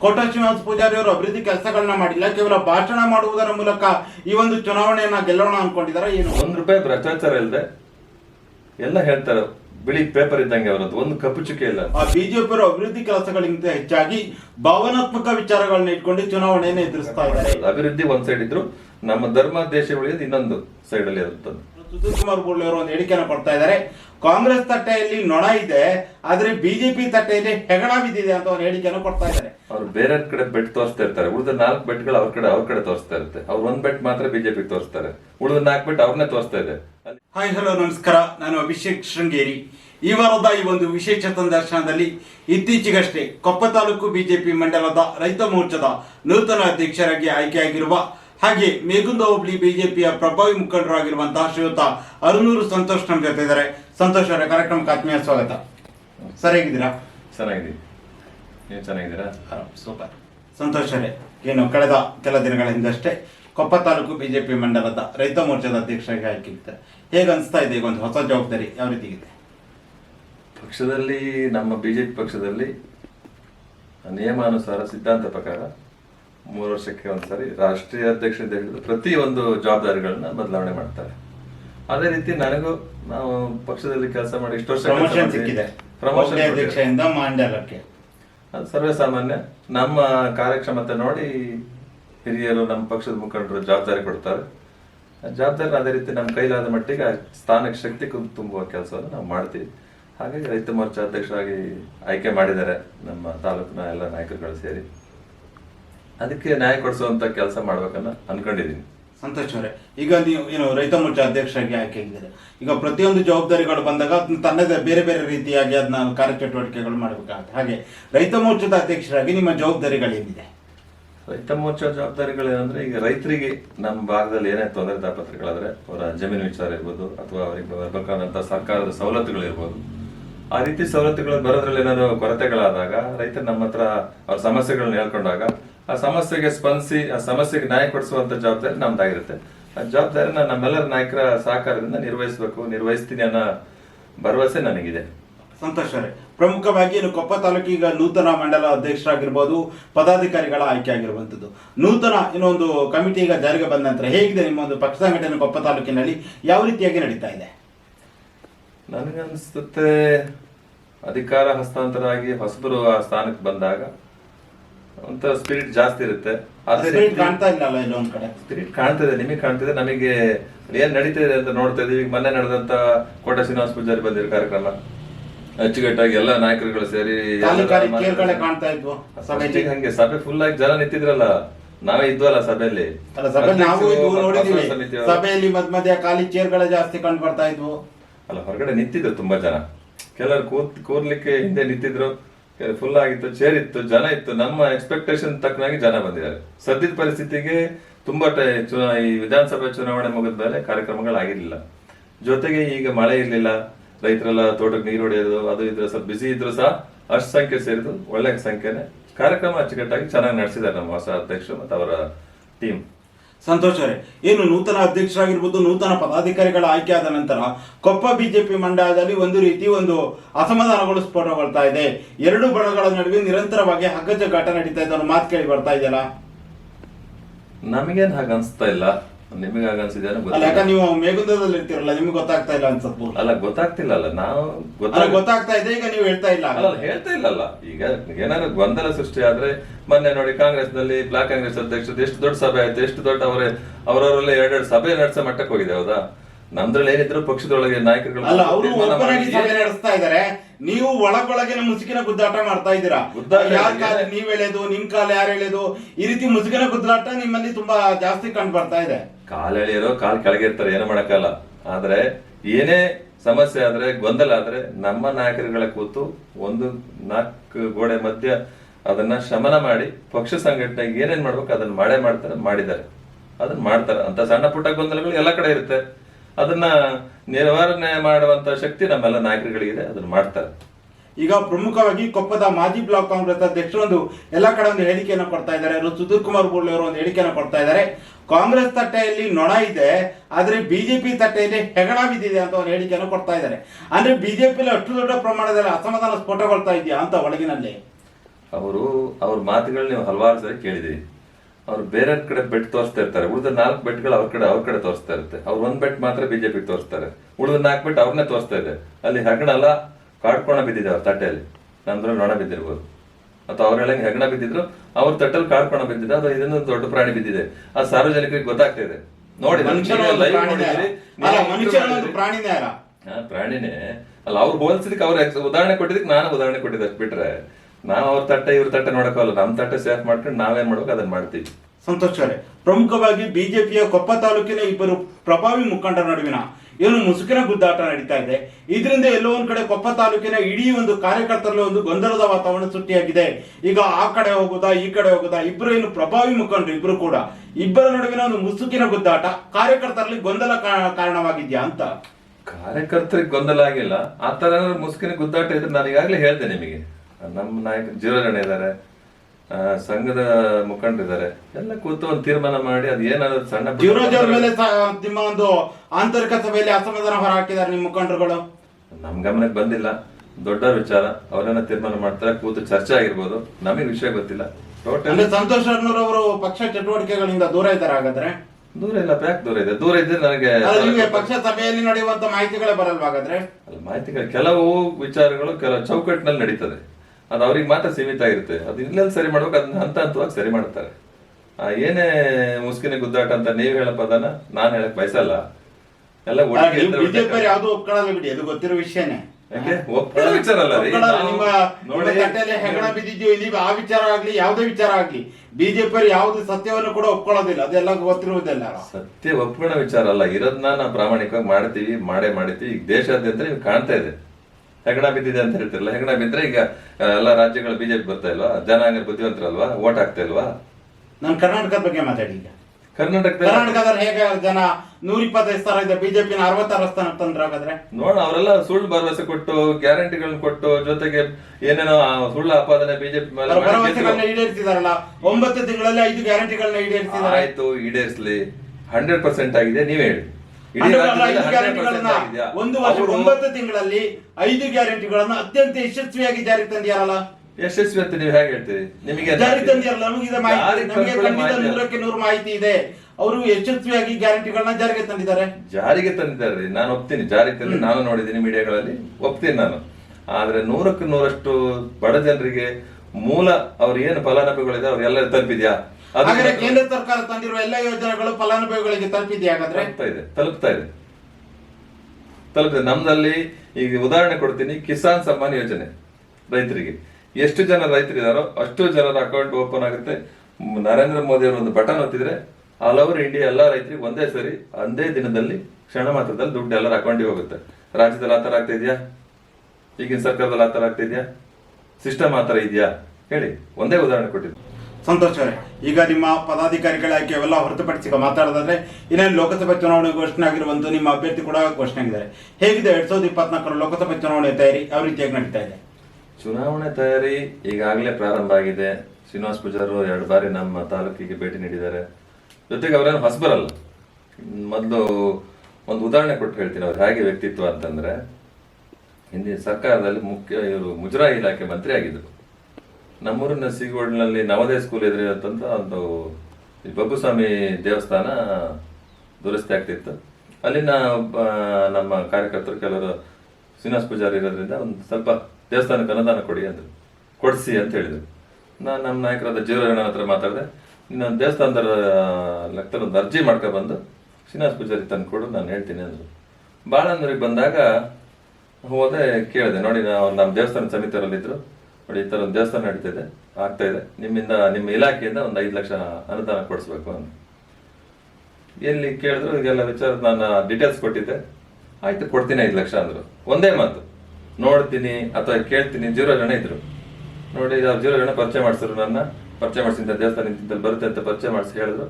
ಕೋಟ ಶ್ರೀನಿವಾಸ ಪೂಜಾರಿ ಅವರು ಅಭಿವೃದ್ಧಿ ಕೆಲಸಗಳನ್ನ ಮಾಡಿಲ್ಲ ಕೇವಲ ಭಾಷಣ ಮಾಡುವುದರ ಮೂಲಕ ಈ ಒಂದು ಚುನಾವಣೆಯನ್ನ ಗೆಲ್ಲೋಣ ಅನ್ಕೊಂಡಿದ್ದಾರೆ ಏನು? ಒಂದ್ ರೂಪಾಯಿ ಭ್ರಷ್ಟಾಚಾರ ಇಲ್ಲದೆ ಎಲ್ಲ ಹೇಳ್ತಾರೆ ಬಿಳಿ ಪೇಪರ್ ಇದ್ದಂಗೆ ಅವರದ್ದು ಒಂದು ಕಪ್ಪು ಚುಕ್ಕೆ ಇಲ್ಲ ಆ ಬಿಜೆಪಿಯವರು ಅಭಿವೃದ್ಧಿ ಕೆಲಸಗಳಿಗಿಂತ ಹೆಚ್ಚಾಗಿ ಭಾವನಾತ್ಮಕ ವಿಚಾರಗಳನ್ನ ಇಟ್ಕೊಂಡು ಚುನಾವಣೆಯನ್ನು ಎದುರಿಸ್ತಾ ಇದ್ದಾರೆ. ಅಭಿವೃದ್ಧಿ ಒಂದ್ ಸೈಡ್ ಇದ್ರು ನಮ್ಮ ಧರ್ಮ ದೇಶ ಉಳಿಯೋದು ಇನ್ನೊಂದು ಸೈಡ್ ಅಲ್ಲಿ ಇರುತ್ತದೆ ಸುಧೀರ್ ಕುಮಾರ್ ಗೋಳ್ಳೆ ಅವರು ಒಂದು ಹೇಳಿಕೆಯನ್ನು ಕೊಡ್ತಾ ಇದ್ದಾರೆ. ಕಾಂಗ್ರೆಸ್ ತಟ್ಟೆಯಲ್ಲಿ ನೊಣ ಇದೆ ಆದ್ರೆ ಬಿಜೆಪಿ ತಟ್ಟೆಯಲ್ಲಿ ಹೆಗಣ ಬಿದ್ದಿದೆ ಅಂತ ಒಂದು ಹೇಳಿಕೆಯನ್ನು ಕೊಡ್ತಾ ಇದ್ದಾರೆ. ಅವ್ರು ಬೇರೆ ಕಡೆ ಬೆಟ್ ತೋರಿಸ್ತಾ ಇರ್ತಾರೆ. ಉಳಿದ ನಾಲ್ಕು ಬೆಟ್ಗಳು ಅವ್ರ ಕಡೆ ಅವ್ರ ಕಡೆ ತೋರಿಸ್ತಾ ಇರುತ್ತೆ. ಅವ್ರು ಒಂದ್ ಬೆಟ್ ಮಾತ್ರ ಬಿಜೆಪಿ ತೋರಿಸ್ತಾರೆ. ಉಳಿದ ನಾಲ್ಕು ಬೆಟ್ ಅವ್ರನ್ನೇ ತೋರಿಸ್ತಾ ಇದೆ. ಹಾಯ್ ಹಲೋ ನಮಸ್ಕಾರ. ನಾನು ಅಭಿಷೇಕ್ ಶೃಂಗೇರಿ. ಈ ವಾರದ ಈ ಒಂದು ವಿಶೇಷ ಸಂದರ್ಶನದಲ್ಲಿ ಇತ್ತೀಚೆಗಷ್ಟೇ ಕೊಪ್ಪ ತಾಲೂಕು ಬಿಜೆಪಿ ಮಂಡಲದ ರೈತ ಮೋರ್ಚಾದ ನೂತನ ಅಧ್ಯಕ್ಷರಾಗಿ ಆಯ್ಕೆಯಾಗಿರುವ ಹಾಗೆ ಮೇಗುಂದ ಹೋಬಳಿ ಬಿಜೆಪಿಯ ಪ್ರಭಾವಿ ಮುಖಂಡರಾಗಿರುವಂತಹ ಶ್ರೀಯುತ ಅರುನೂರು ಸಂತೋಷ್ ನಮ್ಮ ಜೊತೆ ಇದ್ದಾರೆ. ಸಂತೋಷ್ ಅವರ ಕಾರ್ಯಕ್ರಮಕ್ಕೆ ಆತ್ಮೀಯ ಸ್ವಾಗತ. ಸರ್ ಹೇಗಿದ್ದೀರಾ ಚೆನ್ನಾಗಿದೆ ನೀವು ಚೆನ್ನಾಗಿದ್ದೀರಾ? ಸೂಪರ್ ಸಂತೋಷ್ ಅವರೇ ಏನು ಕಳೆದ ಕೆಲ ದಿನಗಳ ಹಿಂದಷ್ಟೇ ಕೊಪ್ಪ ತಾಲೂಕು ಬಿಜೆಪಿ ಮಂಡಲದ ರೈತ ಮೋರ್ಚಾದ ಅಧ್ಯಕ್ಷರಾಗಿ ಆಯ್ಕೆಯಿದ್ದಾರೆ ಹೇಗೆ ಅನಿಸ್ತಾ ಇದೆ ಈಗ ಒಂದು ಹೊಸ ಜವಾಬ್ದಾರಿ ಯಾವ ರೀತಿ ಇದೆ? ಪಕ್ಷದಲ್ಲಿ ನಮ್ಮ ಬಿಜೆಪಿ ಪಕ್ಷದಲ್ಲಿ ನಿಯಮಾನುಸಾರ ಸಿದ್ಧಾಂತ ಪ್ರಕಾರ ಮೂರು ವರ್ಷಕ್ಕೆ ಒಂದ್ಸರಿ ರಾಷ್ಟ್ರೀಯ ಅಧ್ಯಕ್ಷರಿಂದ ಹಿಡಿದು ಪ್ರತಿ ಒಂದು ಜವಾಬ್ದಾರಿಗಳನ್ನ ಬದಲಾವಣೆ ಮಾಡ್ತಾರೆ. ಅದೇ ರೀತಿ ನನಗೂ ನಾವು ಪಕ್ಷದಲ್ಲಿ ಕೆಲಸ ಮಾಡಿ ಇಷ್ಟು ವರ್ಷ ಪ್ರಮೋಷನ್ ಸಿಕ್ಕಿದೆ. ಪ್ರಮೋಷನ್ ಅಧ್ಯಕ್ಷರಿಂದ ಮಂಡಲಕ್ಕೆ. ಅದು ಸರ್ವೇ ಸಾಮಾನ್ಯ ನಮ್ಮ ಕಾರ್ಯಕ್ಷಮತೆ ನೋಡಿ ಹಿರಿಯರು ನಮ್ಮ ಪಕ್ಷದ ಮುಖಂಡರು ಜವಾಬ್ದಾರಿ ಕೊಡ್ತಾರೆ. ಜವಾಬ್ದಾರಿ ಅದೇ ರೀತಿ ನಮ್ಮ ಕೈಲಾದ ಮಟ್ಟಿಗೆ ಆ ಸ್ಥಾನಕ್ಕೆ ಶಕ್ತಿ ತುಂಬುವ ಕೆಲಸವನ್ನು ನಾವು ಮಾಡ್ತೀವಿ. ಹಾಗಾಗಿ ರೈತ ಮೋರ್ಚಾ ಅಧ್ಯಕ್ಷರಾಗಿ ಆಯ್ಕೆ ಮಾಡಿದ್ದಾರೆ ನಮ್ಮ ತಾಲೂಕಿನ ಎಲ್ಲ ನಾಯಕರುಗಳು ಸೇರಿ. ಅದಕ್ಕೆ ನ್ಯಾಯ ಕೊಡಿಸುವಂತ ಕೆಲಸ ಮಾಡ್ಬೇಕನ್ನ ಅನ್ಕೊಂಡಿದ್ದೀನಿ. ಸಂತೋಷ್ ಅವರೇ ಈಗ ನೀವು ಏನು ರೈತ ಮೋರ್ಚಾ ಅಧ್ಯಕ್ಷರಾಗಿ ಆಯ್ಕೆಯಾಗಿದ್ದಾರೆ ಈಗ ಪ್ರತಿಯೊಂದು ಜವಾಬ್ದಾರಿಗಳು ಬಂದಾಗ ತನ್ನದೇ ಬೇರೆ ಬೇರೆ ರೀತಿಯಾಗಿ ಅದನ್ನ ಕಾರ್ಯಚಟುವಟಿಕೆಗಳು ಮಾಡಬೇಕಾಗುತ್ತೆ. ಹಾಗೆ ರೈತ ಮೋರ್ಚಾದ ಅಧ್ಯಕ್ಷರಾಗಿ ನಿಮ್ಮ ಜವಾಬ್ದಾರಿಗಳೇನಿದೆ ರೈತ ಮೋರ್ಚಾ ಜವಾಬ್ದಾರಿಗಳೇನಂದ್ರೆ ಈಗ ರೈತರಿಗೆ ನಮ್ಮ ಭಾಗದಲ್ಲಿ ಏನೇ ತೊಂದರೆ ತಾಪತ್ರಗಳಾದ್ರೆ ಅವರ ಜಮೀನು ವಿಚಾರ ಇರ್ಬೋದು ಅಥವಾ ಅವರಿಗೆ ಬರಬೇಕಾದಂಥ ಸರ್ಕಾರದ ಸವಲತ್ತುಗಳಿರ್ಬೋದು ಆ ರೀತಿ ಸವಲತ್ತುಗಳು ಬರೋದ್ರಲ್ಲಿ ಏನಾದ್ರು ಕೊರತೆಗಳಾದಾಗ ರೈತರು ನಮ್ಮ ಹತ್ರ ಅವ್ರ ಸಮಸ್ಯೆಗಳನ್ನ ಹೇಳ್ಕೊಂಡಾಗ ಆ ಸಮಸ್ಯೆಗೆ ಸ್ಪಂದಿಸಿ ಆ ಸಮಸ್ಯೆಗೆ ನ್ಯಾಯ ಕೊಡಿಸುವಂತ ಜವಾಬ್ದಾರಿ ನಮ್ದಾಗಿರುತ್ತೆ. ಆ ಜವಾಬ್ದಾರಿನ ನಮ್ಮೆಲ್ಲರ ನಾಯಕರ ಸಹಕಾರದಿಂದ ನಿರ್ವಹಿಸಬೇಕು ನಿರ್ವಹಿಸ್ತೀನಿ ಅನ್ನೋ ಭರವಸೆ ನನಗಿದೆ. ಸಂತೋಷ್ ಅವರೇ ಪ್ರಮುಖವಾಗಿ ಇನ್ನು ಕೊಪ್ಪ ತಾಲೂಕಿಗ ನೂತನ ಮಂಡಲ ಅಧ್ಯಕ್ಷರಾಗಿರ್ಬೋದು ಪದಾಧಿಕಾರಿಗಳ ಆಯ್ಕೆ ಆಗಿರುವಂಥದ್ದು ನೂತನ ಇನ್ನೊಂದು ಕಮಿಟಿ ಈಗ ಜಾರಿಗೆ ಬಂದ ನಂತರ ಹೇಗಿದೆ ನಿಮ್ಮ ಒಂದು ಪಕ್ಷ ಸಂಘಟನೆ ಕೊಪ್ಪ ತಾಲೂಕಿನಲ್ಲಿ? ಯಾವ ರೀತಿಯಾಗಿ ನಡೀತಾ ಇದೆ? ನನಗನ್ಸುತ್ತೆ ಅಧಿಕಾರ ಹಸ್ತಾಂತರ ಆಗಿ ಹೊಸಬರು ಆ ಸ್ಥಾನಕ್ಕೆ ಬಂದಾಗ ಒಂಥರ ಸ್ಪಿರಿಟ್ ಜಾಸ್ತಿ ಇರುತ್ತೆ. ಸ್ಪಿರಿಟ್ Spirit ಕಾಣ್ತಾ ಇಲ್ಲ ಅಲ್ಲ ಇಲ್ಲೊಂದ್ ಕಡೆ? ಸ್ಪಿರಿಟ್ ಕಾಣ್ತಿದೆ ನಿಮಗೆ ಕಾಣ್ತಿದೆ ನಮಗೆ ಏನ್ ನಡೀತಾ ಇದೆ ಅಂತ ನೋಡ್ತಾ ಇದೀವಿ ಈಗ ಮೊನ್ನೆ ನಡೆದಂತ ಕೋಟ ಶ್ರೀನಿವಾಸ ಪೂಜಾರಿ ಬಂದಿರ ಕಾರ್ಯಕ್ರಮ. ಅಚ್ಚುಕಟ್ಟಾಗಿ ಎಲ್ಲ ನಾಯಕರುಗಳು ಸೇರಿ ಖಾಲಿ ಖಾಲಿ ಕಾಣ್ತಾ ಇದ್ವು ಹಂಗೆ ಸಭೆ ಫುಲ್ ಆಗಿ ಜನ ನಿಂತಿದ್ರಲ್ಲ. ನಾವೇ ಇದ್ವಲ್ಲ ಸಭೆಯಲ್ಲಿ. ಅಲ್ಲ ಸಭೆಯಲ್ಲಿ ನಾವು ಇದು ಅಧ್ಯಕ್ಷರು, ನೋಡಿದೀವಿ. ಬಸವ ಸಮಿತಿಯವರು. ಸಭೆಯಲ್ಲಿ ಮಧ್ಯ ಮಧ್ಯ ಖಾಲಿ ಚೇರ್ಗಳೇ ಜಾಸ್ತಿ ಕಂಡು ಬರ್ತಾ ಇದ್ವು. ಅಲ್ಲ ಹೊರಗಡೆ ನಿಂತಿದ್ರು ತುಂಬಾ ಜನ. ಕೆಲವರು ಕೂತ್ ಕೂರ್ಲಿಕ್ಕೆ ಹಿಂದೆ ನಿಂತಿದ್ರು. ಫುಲ್ ಆಗಿತ್ತು ಚೇರ್ ಇತ್ತು ಜನ ಇತ್ತು. ನಮ್ಮ ಎಕ್ಸ್ಪೆಕ್ಟೇಷನ್ ತಕ್ಕನಾಗಿ ಜನ ಬಂದಿದ್ದಾರೆ. ಸದ್ಯದ ಪರಿಸ್ಥಿತಿಗೆ ತುಂಬಾ ಈ ವಿಧಾನಸಭೆ ಚುನಾವಣೆ ಮುಗಿದ ಮೇಲೆ ಕಾರ್ಯಕ್ರಮಗಳಾಗಿರ್ಲಿಲ್ಲ. ಜೊತೆಗೆ ಈಗ ಮಳೆ ಇರಲಿಲ್ಲ. ರೈತರೆಲ್ಲ ತೋಟಕ್ಕೆ ನೀರು ಹೊಡೆಯೋದು, ಅದು ಇದ್ರೆ ಸ್ವಲ್ಪ ಬಿಸಿ ಇದ್ರು ಸಹ ಅಷ್ಟು ಸಂಖ್ಯೆ ಸೇರಿದು ಒಳ್ಳೆ ಸಂಖ್ಯೆನೆ. ಕಾರ್ಯಕ್ರಮ ಅಚ್ಚುಕಟ್ಟಾಗಿ ಚೆನ್ನಾಗಿ ನಡೆಸಿದ್ದಾರೆ ನಮ್ಮ ಹೊಸ ಅಧ್ಯಕ್ಷರು ಮತ್ತು ಅವರ ಟೀಮ್ ಸಂತೋಷ್ ಅವರೇ, ಏನು ನೂತನ ಅಧ್ಯಕ್ಷರಾಗಿರ್ಬೋದು, ನೂತನ ಪದಾಧಿಕಾರಿಗಳ ಆಯ್ಕೆ ಆದ ನಂತರ ಕೊಪ್ಪ ಬಿಜೆಪಿ ಮಂಡಳದಲ್ಲಿ ಒಂದು ರೀತಿ ಒಂದು ಅಸಮಾಧಾನಗಳು ಸ್ಫೋಟಗೊಳ್ತಾ ಇದೆ. ಎರಡು ಬಣಗಳ ನಡುವೆ ನಿರಂತರವಾಗಿ ಹಗ್ಗಜಗ್ಗಾಟ ನಡೀತಾ ಇದೆ ಮಾತು ಕೇಳಿ ಬರ್ತಾ ಇದೆಯಲ್ಲ? ನಮಗೇನು ಹಾಗೆ ಅನಿಸ್ತಾ ಇಲ್ಲ. ನಿಮಗೆ ಅಲ್ಲ ಯಾಕಂದ್ರೆ ನೀವು ಮೇಘದಲ್ಲಿ ಇರ್ತೀರಲ್ಲ ನಿಮ್ಗೆ ಗೊತ್ತಾಗ್ತಾ ಇಲ್ಲ ಅನ್ಸತ್ ಅಲ್ಲ ಗೊತ್ತಾಗ್ತಿಲ್ಲ ಅಲ್ಲ ನಾವು ಅಲ್ಲ ಗೊತ್ತಾಗ್ತಾ ಇದೆ ಈಗ ನೀವು ಹೇಳ್ತಾ ಇಲ್ಲ. ಅಲ್ಲ ಅಲ್ಲ, ಹೇಳ್ತಾ ಇಲ್ಲಲ್ಲ. ಈಗ ಏನಾದ್ರು ಗೊಂದಲ ಸೃಷ್ಟಿ ಆದ್ರೆ ಮೊನ್ನೆ ನೋಡಿ ಕಾಂಗ್ರೆಸ್ನಲ್ಲಿ ಬ್ಲಾಕ್ ಕಾಂಗ್ರೆಸ್ ಅಧ್ಯಕ್ಷರು ಎಷ್ಟು ದೊಡ್ಡ ಸಭೆ ಆಯ್ತು ಎಷ್ಟು ದೊಡ್ಡ ಅವರೇ ಅವರವರಲ್ಲೇ ಎರಡೆರಡು ಸಭೆ ನಡೆಸೋ ಮಟ್ಟಕ್ಕೆ ಹೋಗಿದೆ ಹೌದಾ? ನಮ್ದ್ರಲ್ಲಿ ಏನಿದ್ರು ಪಕ್ಷದೊಳಗೆ ನಾಯಕರುಗಳು ನೀವು ಒಳಗೊಳಗಿನ ಮುಸುಕಿನ ಗುದ್ದಾಟ ಮಾಡ್ತಾ ಇದ್ದೀರಾ? ಯಾರ. ಕಾಲ ನೀವ್ ಎಳೆದು ನಿಮ್ ಕಾಲ ಯಾರು ಎಳೆದು? ಈ ರೀತಿ ಮುಸುಕಿನ ಗುದ್ದಾಟ ನಿಮ್ಮಲ್ಲಿ ತುಂಬಾ ಜಾಸ್ತಿ ಕಂಡು ಬರ್ತಾ ಇದೆ. ಕಾಲ ಎಳೆಯರೋ ಕಾಲ್ ಕೆಳಗೆ ಇರ್ತಾರೆ ಏನು ಮಾಡಕ್ಕಲ್ಲ. ಆದ್ರೆ ಏನೇ ಸಮಸ್ಯೆ ಆದ್ರೆ ಗೊಂದಲ ಆದ್ರೆ ನಮ್ಮ ನಾಯಕರುಗಳ ಕೂತು ಒಂದು ನಾಲ್ಕು ಗೋಡೆ ಮಧ್ಯ ಅದನ್ನ ಶಮನ ಮಾಡಿ ಪಕ್ಷ ಸಂಘಟನೆ ಏನೇನ್ ಮಾಡ್ಬೇಕು ಅದನ್ನ ಮಾಡೇ ಮಾಡ್ತಾರೆ ಮಾಡಿದ್ದಾರೆ. ಅದನ್ನ ಮಾಡ್ತಾರೆ. ಅಂತ ಸಣ್ಣ ಪುಟ್ಟ ಗೊಂದಲಗಳು ಎಲ್ಲ ಕಡೆ ಇರುತ್ತೆ. ಅದನ್ನ ನಿರ್ವಹಣೆ ಮಾಡುವಂತ ಶಕ್ತಿ ನಮ್ಮೆಲ್ಲ ನಾಯಕರುಗಳಿಗಿದೆ ಅದನ್ನ ಮಾಡ್ತಾರೆ. ಈಗ ಪ್ರಮುಖವಾಗಿ ಕೊಪ್ಪದ ಮಾಜಿ ಬ್ಲಾಕ್ ಕಾಂಗ್ರೆಸ್ ಅಧ್ಯಕ್ಷರು ಒಂದು ಎಲ್ಲ ಕಡೆ ಒಂದು ಹೇಳಿಕೆಯನ್ನು ಕೊಡ್ತಾ ಇದ್ದಾರೆ. ಸುಧೀರ್ ಕುಮಾರ್ ಬೋರ್ಲಿ ಅವರು ಒಂದು ಹೇಳಿಕೆಯನ್ನು ಕೊಡ್ತಾ ಇದ್ದಾರೆ. ಕಾಂಗ್ರೆಸ್ ತಟ್ಟೆಯಲ್ಲಿ ನೊಣ ಇದೆ ಆದ್ರೆ ಬಿಜೆಪಿ ತಟ್ಟೆಯಲ್ಲಿ ಹೆಗಣ ಬಿದ್ದಿದೆ ಅಂತ ಒಂದು ಹೇಳಿಕೆಯನ್ನು ಕೊಡ್ತಾ ಇದ್ದಾರೆ. ಅಂದ್ರೆ ಬಿಜೆಪಿಲಿ ಅಷ್ಟು ದೊಡ್ಡ ಪ್ರಮಾಣದಲ್ಲಿ ಅಸಮಾಧಾನ ಸ್ಫೋಟಗೊಳ್ತಾ ಇದೆಯಾ ಅಂತ ಒಳಗಿನಲ್ಲಿ? ಅವರು ಅವ್ರ ಮಾತುಗಳು ನೀವು ಹಲವಾರು ಸರಿ ಕೇಳಿದಿರಿ ಅವ್ರು ಬೇರೆ ಕಡೆ ಬೆಟ್ ತೋರಿಸ್ತಾ ಇರ್ತಾರೆ. ಉಳಿದ ನಾಲ್ಕು ಬೆಟ್ಗಳು ಅವ್ರ ಕಡೆ ಅವ್ರ ಕಡೆ ತೋರಿಸ್ತಾ ಇರುತ್ತೆ. ಅವ್ರು ಒಂದ್ ಬೆಟ್ ಮಾತ್ರ ಬಿಜೆಪಿ ತೋರಿಸ್ತಾರೆ. ಉಳಿದ ನಾಲ್ಕು ಬೆಟ್ ಅವ್ರನ್ನೇ ತೋರಿಸ್ತಾ ಇದೆ. ಅಲ್ಲಿ ಹೆಗಣಲ್ಲ ಕಾಡ್ಕೋಣ ಬಿದ್ದಿದೆ ಅವ್ರ ತಟ್ಟೆಯಲ್ಲಿ. ನಂತರ ನೊಣ ಬಿದ್ದಿರ್ಬೋದು. ಅಥವಾ ಅವ್ರ ಹೇಳಂಗೆ ಹೆಗಣ ಬಿದ್ದಿದ್ರು ಅವ್ರ ತಟ್ಟಲ್ಲಿ ಕಾಡ್ಕೋಣ ಬಿದ್ದಿದೆ. ಅದು ಇದೊಂದು ದೊಡ್ಡ ಪ್ರಾಣಿ ಬಿದ್ದಿದೆ. ಆ ಸಾರ್ವಜನಿಕರಿಗೆ ಗೊತ್ತಾಗ್ತಾ ಇದೆ. ನೋಡಿ ಪ್ರಾಣಿನೇ ಅಲ್ಲ. ಅವ್ರು ಹೋಲ್ಸಿದಕ್ಕೆ ಅವ್ರ ಉದಾಹರಣೆ ಕೊಟ್ಟಿದ್ದಕ್ಕೆ ನಾನು ಉದಾಹರಣೆ ಕೊಟ್ಟಿದ್ದೆ ಅಷ್ಟ್ ಬಿಟ್ರೆ ನಾವು ಅವ್ರ ತಟ್ಟೆ ಇವ್ರ ತಟ್ಟೆ ನೋಡಕ್ಕಲ್ಲ ನಮ್ ತಟ್ಟೆ ಸೇಫ್ ಮಾಡ್ಕೊಂಡು ನಾವೇನ್ ಮಾಡ್ಬೇಕು ಅದನ್ನ ಮಾಡ್ತೀವಿ. ಸಂತೋಷ್ ಅವರೇ ಪ್ರಮುಖವಾಗಿ ಬಿಜೆಪಿಯ ಕೊಪ್ಪ ತಾಲೂಕಿನ ಇಬ್ಬರು ಪ್ರಭಾವಿ ಮುಖಂಡರ ನಡುವಿನ ಏನು ಮುಸುಕಿನ ಗುದ್ದಾಟ ನಡೀತಾ ಇದೆ. ಇದರಿಂದ ಎಲ್ಲೋ ಒಂದ್ ಕಡೆ ಕೊಪ್ಪ ತಾಲೂಕಿನ ಇಡೀ ಒಂದು ಕಾರ್ಯಕರ್ತರಲ್ಲಿ ಒಂದು ಗೊಂದಲದ ವಾತಾವರಣ ಸೃಷ್ಟಿಯಾಗಿದೆ. ಈಗ ಆ ಕಡೆ ಹೋಗುದಾ ಈ ಕಡೆ ಹೋಗುದಾ ಇಬ್ಬರು ಏನು ಪ್ರಭಾವಿ ಮುಖಂಡರು ಇಬ್ರು ಕೂಡ ಇಬ್ಬರ ನಡುವಿನ ಒಂದು ಮುಸುಕಿನ ಗುದ್ದಾಟ ಕಾರ್ಯಕರ್ತರಲ್ಲಿ ಗೊಂದಲ ಕಾರಣವಾಗಿದ್ಯಾ ಅಂತ? ಕಾರ್ಯಕರ್ತರಿಗೆ ಗೊಂದಲ ಆಗಿಲ್ಲ. ಆ ತರ ಮುಸುಕಿನ ಮುಸ್ಕಿನ ಗುದ್ದಾಟ ಇದ್ರೆ ನಾನು ಈಗಾಗಲೇ ಹೇಳ್ದೆ ನಿಮಗೆ. ನಮ್ಮ ನಾಯಕ ಜೀರೋ ಜನ ಇದ್ದಾರೆ. ಸಂಘದ ಮುಖಂಡರಿದ್ದಾರೆ ಎಲ್ಲ ಕೂತು ಒಂದು ತೀರ್ಮಾನ ಮಾಡಿ ಅದು ಏನಾದ್ರು ಸಣ್ಣ ಅವ್ರ ಮೇಲೆ ಸ- ನಿಮ್ಮ ಒಂದು ಆಂತರಿಕ ಸಭೆಯಲ್ಲಿ ಅಸಮಾಧಾನ ಹೊರ ಹಾಕಿದ್ದಾರೆ ನಿಮ್ಮ ಮುಖಂಡರುಗಳು? ನಮ್ ಗಮನಕ್ಕೆ ಬಂದಿಲ್ಲ. ದೊಡ್ಡ ವಿಚಾರ. ಅವರೇನ ತೀರ್ಮಾನ ಮಾಡ್ತಾರೆ ಕೂತು ಚರ್ಚೆ ಆಗಿರ್ಬೋದು. ನಮಗೆ ವಿಷಯ ಗೊತ್ತಿಲ್ಲ. ಟೋಟಲ್ ಅಂದ್ರೆ ಸಂತೋಷ್ ಅವರು ಪಕ್ಷ ಚಟುವಟಿಕೆಗಳಿಂದ ದೂರ ಇದ್ದಾರೆ ಹಾಗಾದ್ರೆ? ದೂರ ಇಲ್ಲ ಪ್ಯಾಕ್ ದೂರ ಇದೆ? ದೂರ ಇದ್ರೆ ನನಗೆ ನಿಮ್ಗೆ ಪಕ್ಷ ಸಭೆಯಲ್ಲಿ ನಡೆಯುವಂತ ಮಾಹಿತಿಗಳೇ ಬರಲ್ವಾ ಹಾಗಾದ್ರೆ? ಅಲ್ಲ ಮಾಹಿತಿಗಳು ಕೆಲವು ವಿಚಾರಗಳು ಕೆಲವು ಚೌಕಟ್ಟಿನಲ್ಲಿ ನಡೀತದೆ. ಅದು ಅವ್ರಿಗೆ ಮಾತ್ರ ಸೀಮಿತ ಆಗಿರುತ್ತೆ ಅದು ಇನ್ನೆಲ್ಲಿ ಸರಿ ಮಾಡ್ಬೇಕು ಅದನ್ನ ಹಂತ ಹಂತವಾಗಿ ಸರಿ ಮಾಡ್ತಾರೆ ಆ, ಏನೇ ಮುಸ್ಕಿನ ಗುದ್ದಾಟ ಅಂತ ನೀವ್ ಹೇಳೋ ಪದನ ನಾನ್ ಹೇಳಕ್ ಬಯಸಲ್ಲ. ಎಲ್ಲ ಬಿಜೆಪಿ ಯಾವ್ದು ಒಪ್ಕೊಳ್ಳಲ್ಲ ಬಿಡಿ ಅದು ಗೊತ್ತಿರೋ ವಿಷಯನೇ. ಯಾಕೆ? ಒಪ್ಕೊಳ್ಳೋ ವಿಚಾರ ಅಲ್ಲ ರೀ. ನಾವು ನಿಮ್ಮ ನೋಡಿ- ಹೆಗಣ ಬಿದ್ದಿದ್ಯೋ ಇಲ್ಲಿ ಆ ವಿಚಾರ ಆಗ್ಲಿ ಯಾವ್ದೇ ವಿಚಾರ ಆಗ್ಲಿ ಬಿಜೆಪಿ ಯಾವ್ದು ಸತ್ಯವನ್ನು ಕೂಡ ಒಪ್ಕೊಳ್ಳೋದಿಲ್ಲ. ಅದೆಲ್ಲ ಗೊತ್ತಿರುವುದಿಲ್ಲ ಸತ್ಯ ಒಪ್ಕೊಳ್ಳೋ ವಿಚಾರ ಅಲ್ಲ. ಇರೋದನ್ನ ನಾವು ಪ್ರಾಮಾಣಿಕವಾಗಿ ಮಾಡ್ತೀವಿ ಮಾಡೇ ಮಾಡ್ತೀವಿ. ಈಗ ದೇಶಾದ್ಯಂತ ನೀವು ಕಾಣ್ತಾ ಇದೆ. ಹೆಗಣ ಬಿದ್ದಿದೆ ಅಂತ ಹೇಳ್ತಿರಲ್ಲ ಹೆಗಣ ಬಿದ್ರೆ ಈಗ ಎಲ್ಲ ರಾಜ್ಯಗಳ ಬಿಜೆಪಿ ಬರ್ತಾ ಇಲ್ವಾ? ಜನ ಹಂಗಾರೆ ಬುದ್ಧಿವಂತರಲ್ವಾ? ಓಟ್ ಆಗ್ತಾ ಇಲ್ವಾ? ನಾನು ಕರ್ನಾಟಕದ ಬಗ್ಗೆ ಮಾತಾಡಿ ಈಗ. ಕರ್ನಾಟಕದಲ್ಲಿ ಕರ್ನಾಟಕದಲ್ಲಿ ಹೇಗೆ ಜನ ನೂರ ಇಪ್ಪತ್ತೈದು ಸಾವಿರ ಇದೆ ಬಿಜೆಪಿನ ಅರವತ್ತಾರು ಸ್ಥಾನ ತಂದ್ರೆ ಹಾಗಾದ್ರೆ ನೋಡ ಅವರೆಲ್ಲ ಸುಳ್ಳು ಭರವಸೆ ಕೊಟ್ಟು ಗ್ಯಾರಂಟಿಗಳನ್ನ ಕೊಟ್ಟು ಜೊತೆಗೆ ಏನೇನೋ ಸುಳ್ಳು ಆಪಾದನೆ ಬಿಜೆಪಿ ಮೇಲೆ ಭರವಸೆಗಳನ್ನ ಈಡೇರಿಸಿದಾರಲ್ಲ ಒಂಬತ್ತು ತಿಂಗಳಲ್ಲಿ ಐದು ಗ್ಯಾರಂಟಿಗಳನ್ನ ಈಡೇರಿಸಿದ್ದಾರೆ ಆಯ್ತು ಈಡೇರಿಸ್ಲಿ. ಹಂಡ್ರೆಡ್ ಪರ್ಸೆಂಟ್ ಆಗಿದೆ ನೀವೇ ಹೇಳಿ. ಇಡೀ ಅಂದ್ರೆ ರಾಜ್ಯದಲ್ಲಿ ಐದು 100% ಗ್ಯಾರಂಟಿಗಳನ್ನ ಒಂದು ವರ್ಷ ಒಂಬತ್ತು ತಿಂಗಳಲ್ಲಿ ಐದು ಗ್ಯಾರಂಟಿಗಳನ್ನು ಅತ್ಯಂತ ಯಶಸ್ವಿಯಾಗಿ ಜಾರಿ ತಂದಿಯಾರಲ್ಲ ಯಶಸ್ವಿ ಅಂತ ನೀವು ಹೇಗೆ ಹೇಳ್ತೀರಿ? ನಿಮಗೆ ಜಾರಿ ತಂದಿಯಾರಲ್ಲ ಮಾಹಿತಿ ನಮಗೆ ಖಂಡಿತ ಮಾಹಿತಿ ನೂರಕ್ಕೆ ನೂರು ಮಾಹಿತಿ ಇದೆ. ಅವರು ಯಶಸ್ವಿಯಾಗಿ ಗ್ಯಾರಂಟಿಗಳನ್ನ ಜಾರಿಗೆ ತಂದಿದ್ದಾರೆ. ಜಾರಿಗೆ ತಂದಿದ್ದಾರೆ. ನಾನು ಒಪ್ತೀನಿ. ಜಾರಿಗೆ ತಂದು ನಾನು ನೋಡಿದ್ದೀನಿ ಮೀಡಿಯಾಗಳಲ್ಲಿ. ಒಪ್ತೀನಿ ನಾನು. ಆದ್ರೆ ನೂರಕ್ಕೆ ನೂರಷ್ಟು ಬಡ ಜನರಿಗೆ ಮೂಲ ಅವ್ರ ಏನು ಫಲಾನುಭವಿಗಳಿದೆ ಅವ್ರೆಲ್ಲ ತಲುಪಿದ್ಯಾ? ಹಾಗಾದ್ರೆ ಕೇಂದ್ರ ಸರ್ಕಾರ ತಂದಿರುವ ಎಲ್ಲ ಯೋಜನೆಗಳು ಫಲಾನುಭವಿಗಳಿಗೆ ತಲುಪಿದೆಯಾ ಹಾಗಾದ್ರೆ? ತಲುಪ್ತಾ ಇದೆ ತಲುಪ್ತಾ ಇದೆ. ತಲುಪಿದೆ ನಮ್ದಲ್ಲಿ ಈಗ ಉದಾಹರಣೆ ಕೊಡ್ತೀನಿ ಕಿಸಾನ್ ಸಮ್ಮಾನ್ ಯೋಜನೆ ರೈತರಿಗೆ. ಎಷ್ಟು ಜನ ರೈತರಿದಾರೋ ಅಷ್ಟು ಜನರ ಅಕೌಂಟ್ ಓಪನ್ ಆಗುತ್ತೆ. ನರೇಂದ್ರ ಮೋದಿ ಅವರು ಒಂದು ಬಟನ್ ಒತ್ತಿದ್ರೆ ಆಲ್ ಓವರ್ ಇಂಡಿಯಾ ಎಲ್ಲ ರೈತರಿಗೆ ಒಂದೇ ಸರಿ ಒಂದೇ ದಿನದಲ್ಲಿ ಕ್ಷಣ ಮಾತ್ರದಲ್ಲಿ ದುಡ್ಡು ಎಲ್ಲರ ಅಕೌಂಟಿಗೆ ಹೋಗುತ್ತೆ. ರಾಜ್ಯದಲ್ಲಿ ಆ ಥರ ಆಗ್ತಾ ಇದೆಯಾ? ಈಗಿನ ಸರ್ಕಾರದಲ್ಲಿ ಆ ಥರ ಆಗ್ತಾ ಇದೆಯಾ? ಸಿಸ್ಟಮ್ ಆ ಥರ ಇದೆಯಾ? ಹೇಳಿ ಒಂದೇ ಉದಾಹರಣೆ ಕೊಟ್ಟಿದ್ದು ಸಂತೋಷ್ ಅವರೇ, ಈಗ ನಿಮ್ಮ ಪದಾಧಿಕಾರಿಗಳ ಆಯ್ಕೆ ಅವೆಲ್ಲ ಹೊರತುಪಡಿಸಿ ಮಾತಾಡೋದಾದ್ರೆ, ಇನ್ನೇನು ಲೋಕಸಭೆ ಚುನಾವಣೆ ಘೋಷಣೆ ಆಗಿರುವಂತ ನಿಮ್ಮ ಅಭ್ಯರ್ಥಿ ಕೂಡ ಘೋಷಣೆ ಆಗಿದ್ದಾರೆ. ಹೇಗಿದೆ ಎರಡ್ ಸಾವಿರದ ಇಪ್ಪತ್ನಾಲ್ಕರ ಲೋಕಸಭೆ ಚುನಾವಣೆ ತಯಾರಿ? ಯಾವ ರೀತಿಯಾಗಿ ನಡೀತಾ ಇದೆ? ಚುನಾವಣೆ ತಯಾರಿ ಈಗಾಗಲೇ ಪ್ರಾರಂಭ ಆಗಿದೆ. ಶ್ರೀನಿವಾಸ್ ಪೂಜಾರು ಎರಡು ಬಾರಿ ನಮ್ಮ ತಾಲೂಕಿಗೆ ಭೇಟಿ ನೀಡಿದ್ದಾರೆ. ಜೊತೆಗೆ ಅವರೇನು ಹೊಸಬರಲ್ಲ. ಮೊದಲು ಒಂದು ಉದಾಹರಣೆ ಕೊಟ್ಟು ಹೇಳ್ತೀನಿ. ಅವ್ರು ಹೇಗೆ ವ್ಯಕ್ತಿತ್ವ ಅಂತಂದ್ರೆ ಹಿಂದಿನ ಸರ್ಕಾರದಲ್ಲಿ ಮುಖ್ಯ ಇವರು ಮುಜರಾಯಿ ಇಲಾಖೆ ಮಂತ್ರಿ ಆಗಿದ್ದರು ನಮ್ಮೂರಿನ ಸಿಗೋಡಿನಲ್ಲಿ ನವೋದಯ ಸ್ಕೂಲ್ ಎದುರಿರುವಂತ ಒಂದು ಈ ಬಬ್ಬುಸ್ವಾಮಿ ದೇವಸ್ಥಾನ ದುರಸ್ತಿ ಆಗ್ತಿತ್ತು. ಅಲ್ಲಿನ ನಮ್ಮ ಕಾರ್ಯಕರ್ತರು ಕೆಲವರು ಶ್ರೀನಿವಾಸ ಪೂಜಾರಿ ಇರೋದ್ರಿಂದ ಒಂದು ಸ್ವಲ್ಪ ದೇವಸ್ಥಾನಕ್ಕೆ ಅನುದಾನ ಕೊಡಿ ಅಂದರು. ಕೊಡಿಸಿ ಅಂತ ಹೇಳಿದರು. ನಾನು ನಮ್ಮ ನಾಯಕರಾದ ಜೀವರಣ್ಣ ಹತ್ರ ಮಾತಾಡಿದೆ ಇನ್ನೊಂದು ದೇವಸ್ಥಾನದ ಲೆಕ್ಕದಲ್ಲಿ ಒಂದು ಅರ್ಜಿ ಮಾಡ್ಕೊಂಡು ಬಂದು ಶ್ರೀನಿವಾಸ ಪೂಜಾರಿ ತಂದು ಕೊಡು, ನಾನು ಹೇಳ್ತೀನಿ ಅಂದರು. ಬಾಳಂದ್ರಿಗೆ ಬಂದಾಗ ಹೋದೆ, ಕೇಳಿದೆ, ನೋಡಿ, ನಾವು ನಮ್ಮ ದೇವಸ್ಥಾನ ಸಮಿತಿಯವರಲ್ಲಿದ್ದರು ನೋಡಿ, ಈ ಥರ ಒಂದು ದೇವಸ್ಥಾನ ನಡೀತಿದೆ, ಆಗ್ತಾ ಇದೆ. ನಿಮ್ಮಿಂದ, ನಿಮ್ಮ ಇಲಾಖೆಯಿಂದ ಒಂದು ಐದು ಲಕ್ಷ ಅನುದಾನ ಕೊಡಿಸ್ಬೇಕು ಅಂತ. ಎಲ್ಲಿ ಕೇಳಿದ್ರು ಇದೆಲ್ಲ ವಿಚಾರ, ನಾನು ಡೀಟೇಲ್ಸ್ ಕೊಟ್ಟಿದ್ದೆ. ಆಯ್ತು, ಕೊಡ್ತೀನಿ ಐದು ಲಕ್ಷ ಅಂದ್ರು. ಒಂದೇ ಮಾತು. ನೋಡ್ತೀನಿ ಅಥವಾ ಕೇಳ್ತೀನಿ, ಜೀರೋ ಜನ ಇದ್ರು. ನೋಡಿ ಅವ್ರು ಜೀರೋ ಜನ ಪರಿಚಯ ಮಾಡಿಸಿದ್ರು ನನ್ನ, ಪರಿಚಯ ಮಾಡಿಸಿದ ದೇವಸ್ಥಾನ ಇಂತಿಂತಲ್ಲಿ ಬರುತ್ತೆ ಅಂತ ಪರಿಚಯ ಮಾಡಿಸಿ ಹೇಳಿದ್ರು.